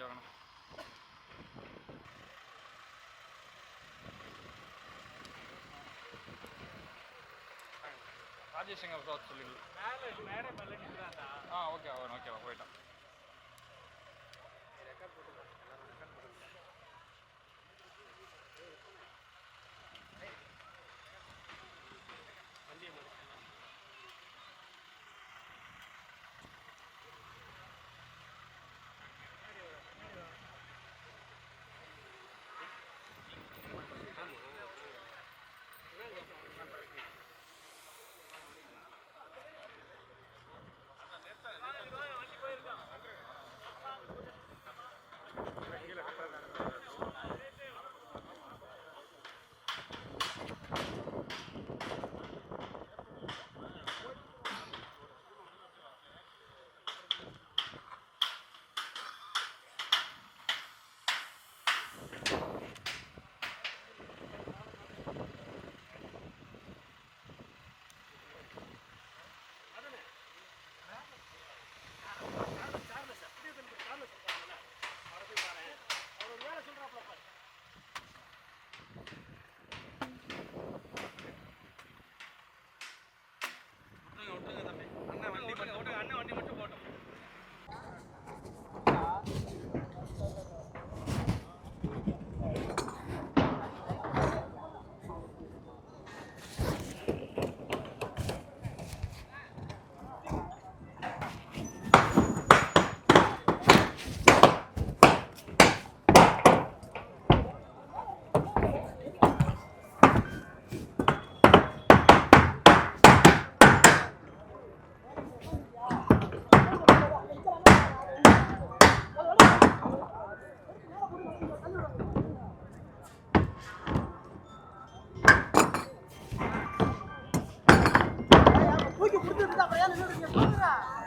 மாற்றி வாங்கணும் ராஜேஷ் எங்கள் சொல்லிடுங்க ஆ ஓகே ஓகே ஓகேவா போயிட்டான். நின்றுடுங்க சொல்லுறேன்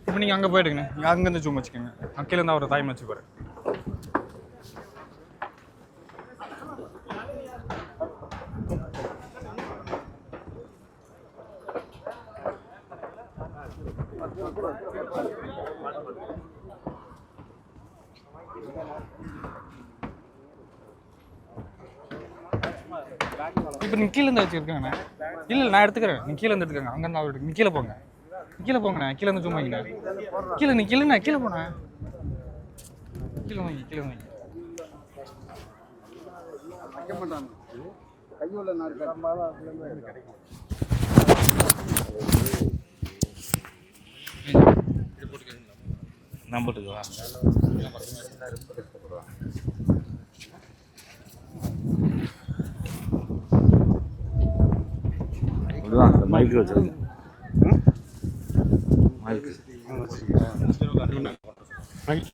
இப்போ நீங்கள் அங்கே போயிடுங்க நீங்கள் அங்கேருந்து ஜூம் வச்சுக்கோங்க. அக்கீழ இருந்து அவர் டைம் வச்சுப்பாரு இப்போ நீங்கள் கீழே இருந்து வச்சுருக்கேங்கண்ணே இல்லை நான் எடுத்துக்கிறேன். நீ கீழே இருந்து எடுத்துக்கங்க. அங்கேருந்து அவர் நீ கீழே போங்க. கீழே போங்கண்ணே. கீழே இருந்து சும்மா கீழே நீ கீழே கீழே போனேன். கீழே வாங்கி கீழே வாங்கி வைக்க மாட்டாங்க கையுள்ள நாடு அதுதான் அந்த மைக்கு வச்சிருங்க. மைக்கு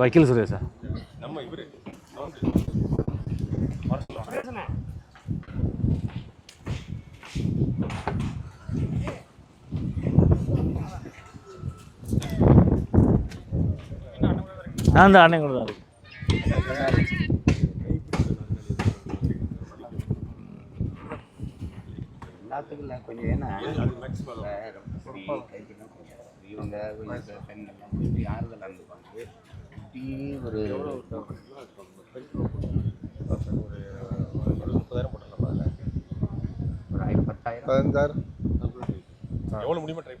வக்கீல் சுரேஷா? நம்ம இவரு. நான் தான் அண்ணன் கூட தான் இருக்கேன் எல்லாத்துக்கும் இல்லை கொஞ்சம் ஏன்னா இவங்க கொஞ்சம் ஆறுதலாக இருந்துப்பாங்க ஒரு ஒரு முப்பதாயிரம் போட்டுடலாம் அதில் ஒரு ஐம்பத்தாயிரம். பதினஞ்சாயிரம். எவ்வளோ முடியுமா ட்ரை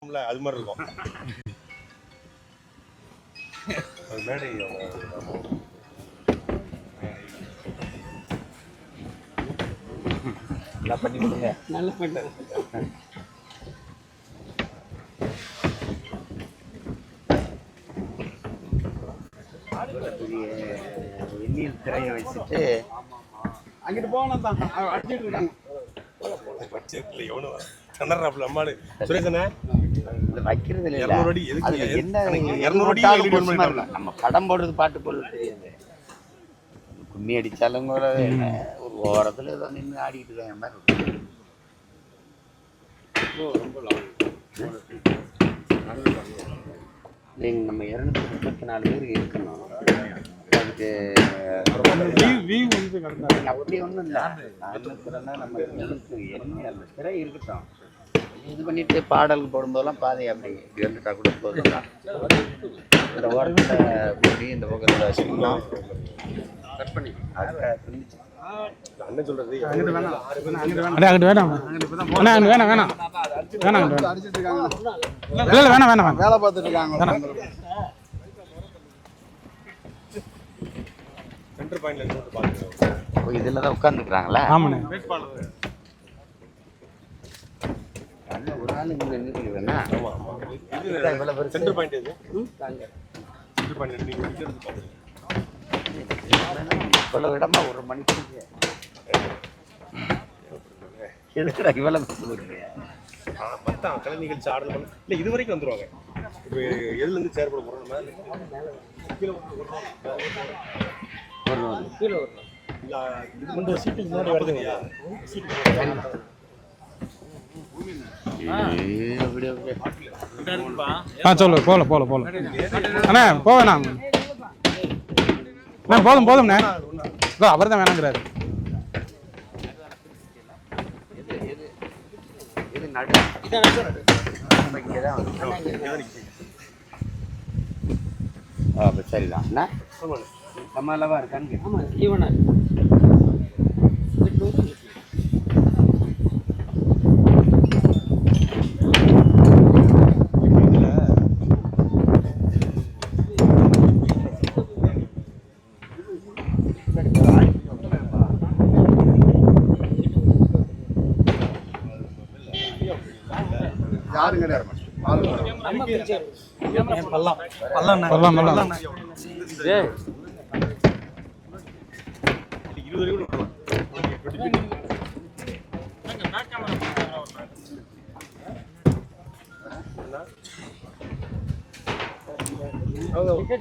இருக்கும்ல அது மாதிரி இருக்கும். அது மேடை அவங்க- நல்லா பண்ணி கொடுங்க நல்லா பண்ணு பெரிய எண்ணியல் திரையை வச்சுட்டு அங்கிட்டு போகணும் தான். அடிச்சிட்டு இருக்காங்க. பட்ஜெட்ல எவனும் திணறாப்புல அம்மாடு. சுரேஷனே இது வைக்கிறது இல்ல? அதுல என்ன. நம்ம படம் போடுறது பாட்டு போடுறது தெரியாது. கும்மி அடிச்சாலும் கூட ஒரு ஓரத்துல ஏதோ நின்று ஆடிட்டு இருக்காங்க மாதிரி இருக்கும். நீங்க நம்ம இருநூத்தி முப்பத்தி நாலு பேர் இருக்கணும். அதுக்கு அப்படி ஒன்றும் இல்லை நம்ம திரை இருக்கட்டும். இது பண்ணிட்டு பாடல் போடும்போதெல்லாம் பாதை அப்படி இப்படி வந்துட்டா கூட போதும். இந்த ஓரத்தில் கூடி இந்த பக்கத்தில் சின்னம். கட் பண்ணி. அண்ணன் சொல்றது அங்கிட்டு வேணாம்? அங்கிட்டு வேணாம். வேணாம். வேணாம். வேலை பார்த்துட்டு இருக்காங்க சென்டர் பாயிண்ட்ல இருந்து இதில் தான் உட்காந்துக்கிறாங்களா ஆமாண்ணே. அண்ணன் ஒரு நாள் இங்கே நின்றுக்கிறேன்னா ஆமா ஆமா. இது சென்டர் பாயிண்ட் எது சென்டர் பாயிண்ட் நீங்க இங்க இருந்து பாத்துக்கிறீங்க இவ்வளோ இடமா ஒரு மணிக்கு எதுக்குடா இவ்வளோ மொத்தம் கலை நிகழ்ச்சி ஆடல் பண்ண இல்ல இது வரைக்கும் வந்துருவாங்க. இப்போ எதுல இருந்து சேர் போட போறோம் நம்ம? இல்ல இது வந்து ஒரு சீட்டுக்கு முன்னாடி வருதுங்கய்யா ஆ சொல்லு போல போல போல. அண்ணா போவேண்ணா. அண்ணா போதும் போதும்ண்ணே. இதோ அவர் தான் வேணாங்கிறாரு சரிதான். நம்ம இருக்கான்னு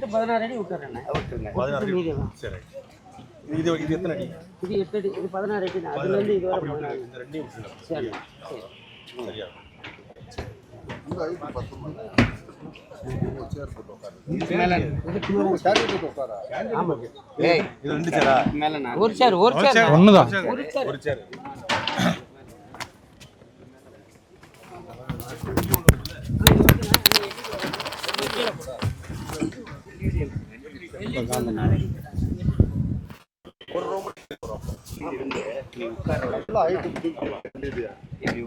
பதினாறு அடி விட்டுறேன் விட்டுருங்க பதினாறு சரி இது இது எத்தனை அடி இது எட்டு அடி இது பதினாறு அடி அதுல இருந்து இது வரை பதினாறு இந்த ரெண்டையும் சரி சரியா ஏய் இது ரெண்டு சேரா மேலே நான் ஒரு சேர் ஒரு சேர் ஒன்று தான் ஒரு சேர் ஒரு இப்படி உட்கார இங்க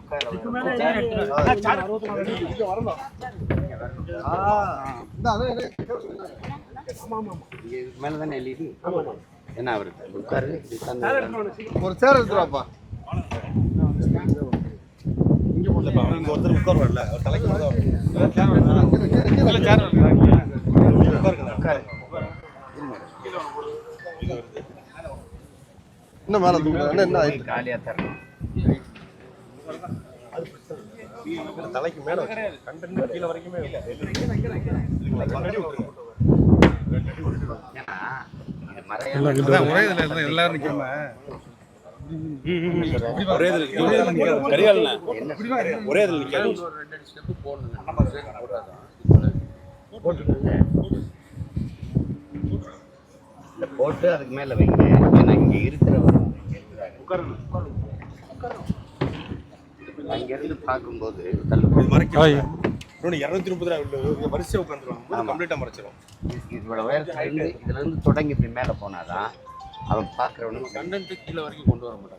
இதுக்கு என்ன அவருக்கு உட்காரு ஒரு சேர் எடுத்துருவாப்பா இல்லப்பா, இங்க அவர் தலைக்கு மேல இன்னும் மேல என்ன காலியா தரணும் அவர் தலைக்கு மேல கண்டென்ட் கீழே வரைக்குமே இல்ல. ஒரே இதுல இருந்தா எல்லாரும் நிக்காம? ஒரே இதுல கரிகாலண்ணா ஒரே இதுல நிக்காது. போட்டு அதுக்கு மேல வைங்க. ஏன்னா இங்க இருக்கிறவர் அங்க இருந்து பார்க்கும்போது இரநூத்தி முப்பது ரூபா வரிசையாக உட்காந்துருவாங்க. கம்ப்ளீட்டாக மறைச்சிடும் இவ்வளவு உயரத்துல இருந்து இதுல இருந்து தொடங்கி இப்படி மேல போனாதான் அவன் பார்க்கறவனுக்கு கண்டென்ட் கீழே வரைக்கும் கொண்டு வர மாட்டாங்க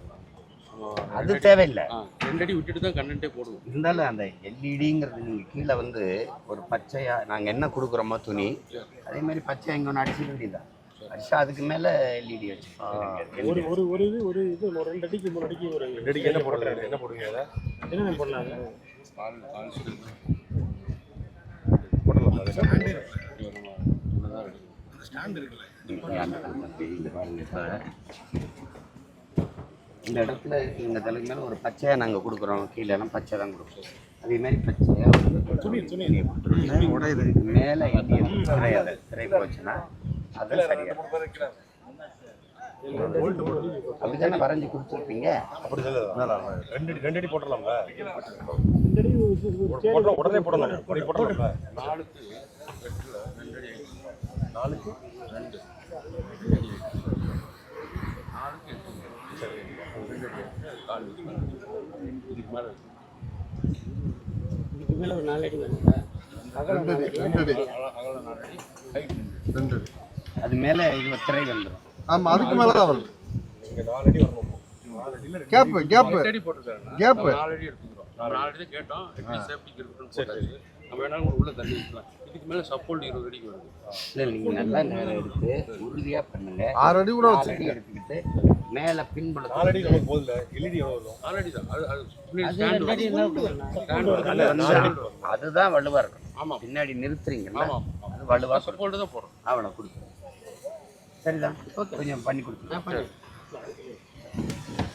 அது தேவையில்லை. ரெண்டடி விட்டுட்டு தான் கண்டென்ட்டே போடுவோம். இருந்தாலும் அந்த எல்இடிங்கிறது நீங்கள் கீழே வந்து ஒரு பச்சையா நாங்கள் என்ன கொடுக்குறோமோ துணி அதே மாதிரி பச்சையா இங்கே ஒன்று அடிச்சிட வேண்டியதான் அடிச்சா அதுக்கு மேலே எல்இடி வச்சு ஒரு ஒரு ஒரு இது ஒரு இது ஒரு ரெண்டு அடிக்கு மூணு அடிக்கு ஒரு ரெண்டு அடிக்கு என்ன போடுறது. என்ன போடுவீங்க அதை? என்னென்ன போடலாம் அதை? இந்த இடத்துல இந்த தலைக்கு மேலே ஒரு பச்சையாக நாங்கள் கொடுக்குறோம். கீழே எல்லாம் பச்சை தான் கொடுப்போம். அதே மாதிரி பச்சையாக துணி துணி. மேலே திரை போச்சுன்னா அது சரியா அப்படிதானே வரைஞ்சி கொடுத்துருப்பீங்க? அப்படி ரெண்டு அடி ரெண்டு அடி போட்டுடலாம்ல? உடனே போடலாம் உடனே போடலாம்ல நாலுக்கு ரெண்டு நாலுக்கு ரெண்டு இதுக்கு மேலே இதுக்கு மேல ஒரு நாலு அடி வேணுங்களா அகலம் நாலு அடி. ரெண்டு அடி அகலம் நாலு அடி ஹைட் ரெண்டு ரெண்டு அடி. அது மேலே இது திரை வந்துடும் ஆமா அதுக்கு மேல தான் வருது. இங்க நாலு அடி வரணும். நாலு அடியில் ரெண்டு கேப் கேப் எட்டு அடி போட்டுருக்காங்க Gap. நாலு அடி எடுத்துக்கிறோம். நாலு அடி. தான் கேட்டோம் எப்படி சேஃப்டிக்கு இருக்கணும்னு போட்டாச்சு. நம்ம வேணாலும் கூட உள்ள தள்ளி வைக்கலாம். இதுக்கு மேலே சப்போர்ட் இருபது அடிக்கு வருது. இல்லை நீங்கள் நல்லா நேரம் எடுத்து உறுதியாக பண்ணுங்க. ஆறு அடி கூட எடுத்துக்கிட்டு மேலே நாலு பின்புலத்தில் அடி நமக்கு எல்இடி அடி தான் அதுதான் வலுவாக இருக்கும். ஆமாம் பின்னாடி நிறுத்துறீங்கல்ல ஆமாம் அது இருக்கும் சப்போர்ட் தான் போடுறோம். அவனை கொடுத்துருங்க சரிதான். கொஞ்சம் பண்ணி கொடுத்துருங்க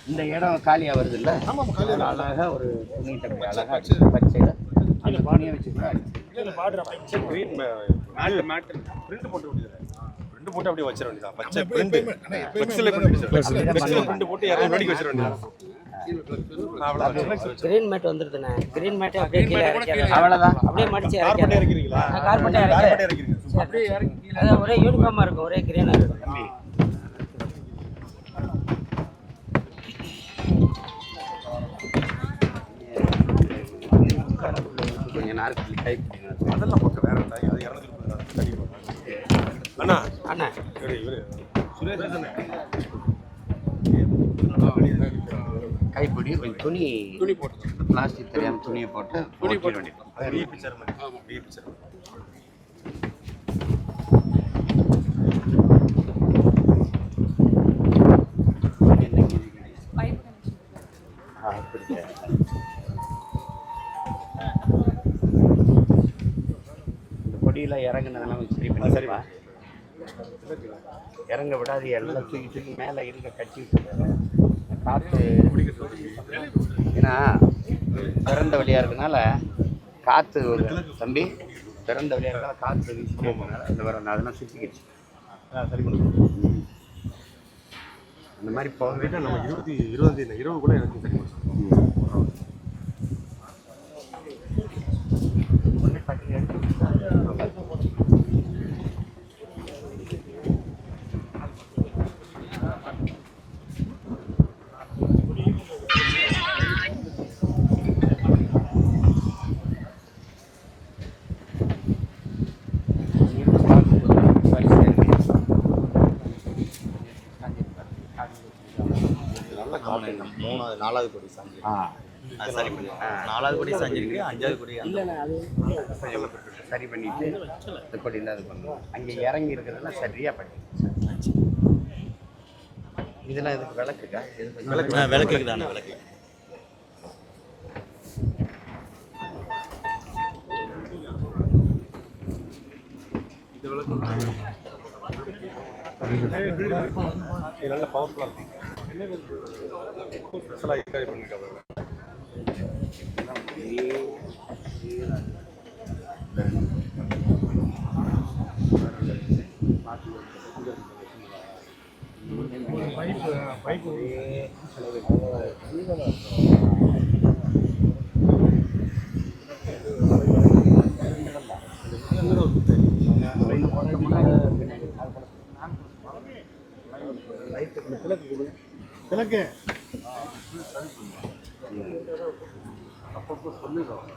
இந்த இடம் காலியாக வருது. இல்லை அழகாக ஒரு துணி தப்பி அழகாக பச்சையில் அந்த துணியை வச்சு கூட அடிச்சு கிரீன் மேட் மேட் பிரிண்ட் போட்டு அப்படியே வச்சிட வேண்டியதான் பச்சை பிரிண்ட் போட்டு இரநூறு அடிக்கு வச்சிட வேண்டியதான் அவ்வளோதான் கிரீன் மேட் வந்துருதுண்ணே. கிரீன் மேட்டே அப்படியே கீழே இறக்கிடுறேன். அவ்வளோதான் அப்படியே மடிச்சு ஆ, கார்பெட்டே இறக்கி அதான் ஒரே யூனிஃபார்மா இருக்கும். ஒரே கிரீனா இருக்கும். அதெல்லாம் போட்டு வேற. அது இரநூத்தி அண்ணா. அண்ணா. இவரு சுரேஷ் தானே? கைப்பிடி கொஞ்சம் துணி துணி போட்டு பிளாஸ்டிக் தெரியாம துணியை போட்டு துணி போட்டு வேண்டியது. பொடியெல்லாம் இறங்குனதெல்லாம் சரி பண்ணி சரிப்பா இறங்க விடாது எல்லாம் தூக்கி தூக்கி மேலே இருக்க கட்டி விட்டுருக்காங்க. காற்று ஏன்னா திறந்த வழியாக இருக்கனால காற்று ஒரு தம்பி திறந்த வழியாக இருக்கனால காற்று வீசி போகிறதுனால இந்த வர அதெல்லாம் சுற்றிக்கிடுச்சு சரி இந்த மாதிரி போக நம்ம இருபத்தி இருபது இருபது கூட எனக்கு சரி பண்ணுங்க ஒன்று பட்டி எடுத்து நல்ல காலை மூணாவது நாலாவது கொடி சாஞ்சி ஆ. சரி பண்ணி. நாலாவது கொடி சாஞ்சிருக்கு அஞ்சாவது கொடி சரி பண்ணிட்டு இந்த கொடியில் இது பண்ணுவோம் அங்கே இறங்கி இருக்கிறதெல்லாம் சரியாக பண்ணி. இதெல்லாம் இதுக்கு விளக்குக்கா? விளக்கு விளக்குக்கு தானே. விளக்கு. இது நல்ல பவர்ஃபுல்லாக இருக்கும் ஸ்பெஷலாக என்கரேஜ் பண்ணிருக்காங்க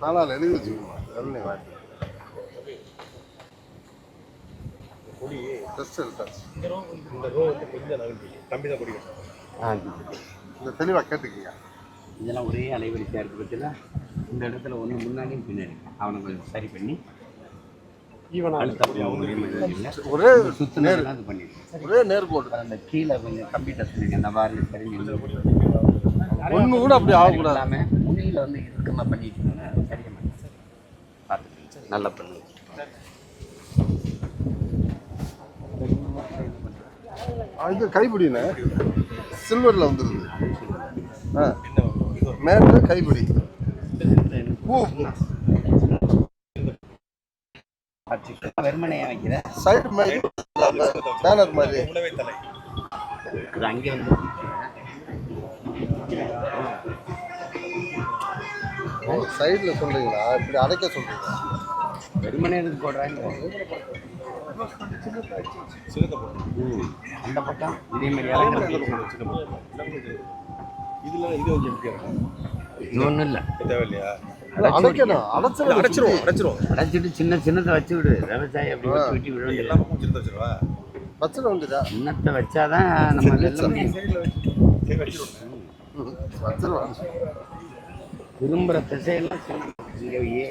நாலாவது எழுதி வச்சுக்கோங்க. வாட்டி டச் இந்த ரோ வந்து கொஞ்சம் தம்பி தான் ஆ இந்த தெளிவாக கேட்டுக்கீங்க. இதெல்லாம் ஒரே அலைவரிசையாக இருக்குது பற்றில இந்த இடத்துல ஒன்று முன்னாடியும் பின்னாடி. அவனை கொஞ்சம் சரி பண்ணி ஒரே மாதிரி இல்லை. ஒரே ஒரே நேர்கோடு அந்த கீழே கொஞ்சம் கம்ப்யூட்டர் சொல்லுங்க அந்த மாதிரி சரி ஒண்ணு கூட அப்படி ஆகக்கூடாது. முனியில் வந்து இறுக்கமாக பண்ணிட்டு இருந்தேன் சரியா பார்த்துக்கங்க. நல்லா பண்ணுங்க இது கைப்பிடிண்ணே சில்வரில் வந்துடுது ஆ. மேட்டு கைப்பிடி. பூ வெறுமனையாக வைக்கிறேன் சைடு மாதிரி. பேனர் மாதிரி. அங்கே வந்து சைடில் சொல்றீங்களா? இப்படி அடைக்க சொல்றீங்களா வெறுமனே எடுத்து போடுறாங்க. அந்த பக்கம்? இதே மாதிரி இதுல இது ஒன்றும் இல்லை. தேவையில்லையா? அடைக்கணும். அடைச்சிட அடைச்சிரும் அடைச்சிரும். அடைச்சிட்டு சின்ன சின்னத்தை வச்சு விடு. விவசாயம் அப்படி வச்சு விட்டு விட எல்லா வேண்டியது பக்கமும் சின்னத்தை வச்சிருவா? வச்சிட வேண்டியதா சின்னத்தை வச்சாதான் நம்ம விரும்புகிற திசையெல்லாம் சின்ன இங்கே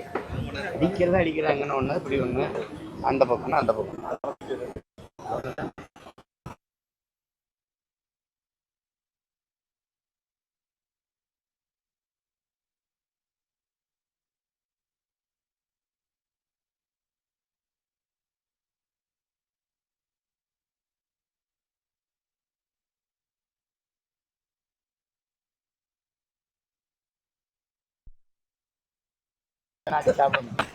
அடிக்கிறதா அடிக்கிறாங்கன்னு ஒன்று இப்படி ஒன்று அந்த பக்கம்னா அந்த பக்கம். Nada, tá bom.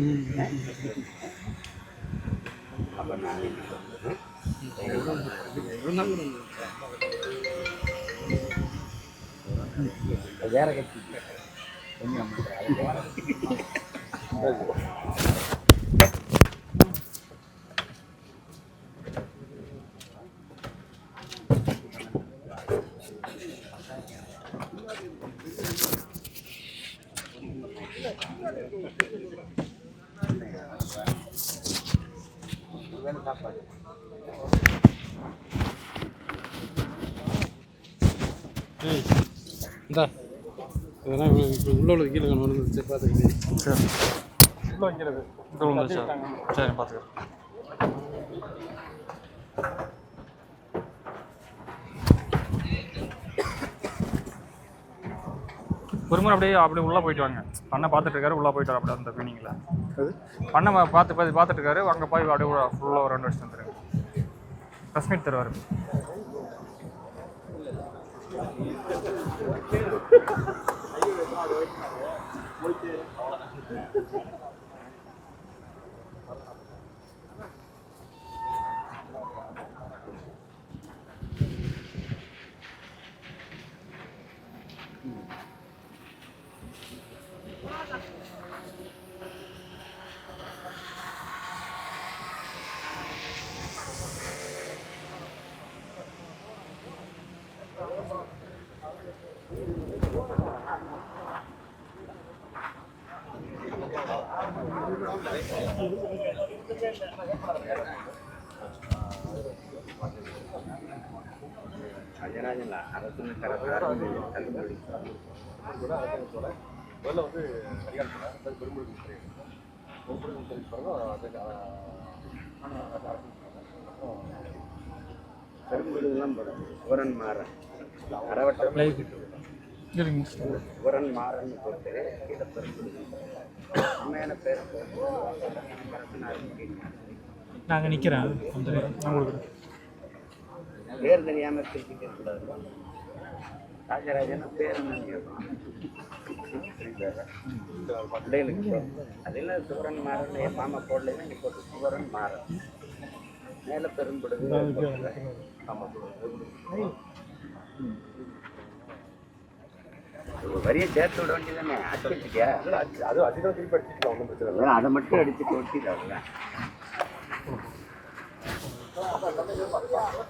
Mm-hmm. இந்தா. இதெல்லாம் இப்ப- உள்ள உள்ள கீழே கொண்டு வந்து சரி. உள்ள வைக்கிறது. இது ஒன்று சார். சரி பார்த்துக்கிறேன். ஒரு முறை அப்படியே அப்படியே உள்ளே போயிட்டு வாங்க. பண்ணை பார்த்துட்டு இருக்காரு உள்ளே போயிட்டு வர அப்படியே அந்த இருக்குது. பண்ணை பார்த்து பார்த்து பார்த்துட்டு இருக்காரு அங்கே போய் அப்படியே ஃபுல்லாக ஒரு ரெண்டு வருஷம் வந்துருங்க ப்ரெஸ் மீட் தருவார். அஜராஜன் அரசு தள்ளுபடி முதல்ல வந்து அதிகாரத்தில் பெரும்புழுக்கு தெரியும் பெரும்புழுக்கு தெரிவிச்சு பாருங்க அது பெரும்புடுலாம் போடும் உரன் மாறன் அறவட்டம் சரிங்க உரன் மாறன் போட்டு கீழே பெரும்புடு உண்மையான பேர் நாங்கள் நிற்கிறேன் பேர் தெரியாம பேசிக்க கூடாது ராஜராஜன் பேர் என்னன்னு கேட்பான்? பிள்ளைகளுக்கு அதெல்லாம் சுவரன் மாறல என் மாமா போடலைன்னா நீ போட்டு சுவரன் மாறும் மேலே பெரும்படுது. ஒரு வரியை சேர்த்து விட வேண்டியதானே அடிச்சிட்டியா அது அதிகம் திருப்பி அடிச்சுக்கலாம் ஒன்றும் பிரச்சனை இல்லை. அதை மட்டும் அடிச்சு கொட்டிடு அவ்வளோதான்